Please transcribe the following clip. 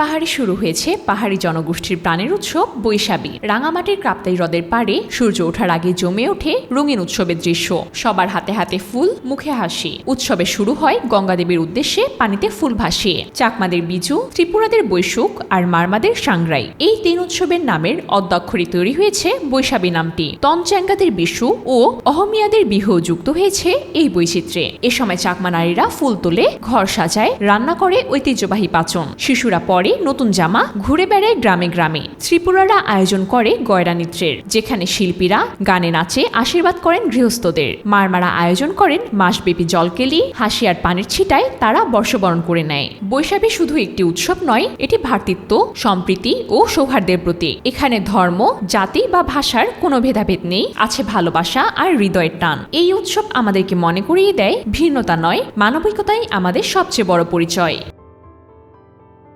পাহাড়ে শুরু হয়েছে পাহাড়ি জনগোষ্ঠীর প্রাণের উৎসব বৈশাবী রাঙামাটির কাপ্তাই হ্রদের পাড়ে সূর্য ওঠার আগে জমে ওঠে রঙিন উৎসবের দৃশ্য। সবার হাতে হাতে ফুল, মুখে হাসি। উৎসবে শুরু হয় গঙ্গাদেবীর উদ্দেশ্যে পানিতে ফুল ভাসিয়ে। চাকমাদের বিজু, ত্রিপুরাদের বৈশুক আর মারমাদের সাংগ্রাই এই তিন উৎসবের নামের অদ্যাক্ষরে তৈরি হয়েছে বৈশাখী নামটি। তনচ্যাঙ্গাদের বিশু ও অহমিয়াদের বিহু যুক্ত হয়েছে এই বৈচিত্র্যে। এ সময় চাকমা নারীরা ফুল তোলে, ঘর সাজায়, রান্না করে ঐতিহ্যবাহী পাচন। শিশুরা পরে নতুন জামা ঘুরে বেড়ায় গ্রামে গ্রামে। ত্রিপুরারা আয়োজন করে গয়রা নৃত্যের যেখানে শিল্পীরা গানে নাচে আশীর্বাদ করেন গৃহস্থদের। মারমারা আয়োজন করেন মাসব্যাপী জলকেলি, হাসি আর পানির ছিটায় তারা বর্ষবরণ করে নেয়। বৈশাখী শুধু একটি উৎসব নয়, এটি ভ্রাতৃত্ব, সম্প্রীতি ও সৌহার্দ্যের প্রতীক। এখানে ধর্ম, জাতি বা ভাষার কোনো ভেদাভেদ নেই, আছে ভালোবাসা আর হৃদয়ের টান। এই উৎসব আমাদেরকে মনে করিয়ে দেয়, ভিন্নতা নয়, মানবিকতাই আমাদের সবচেয়ে বড় পরিচয়।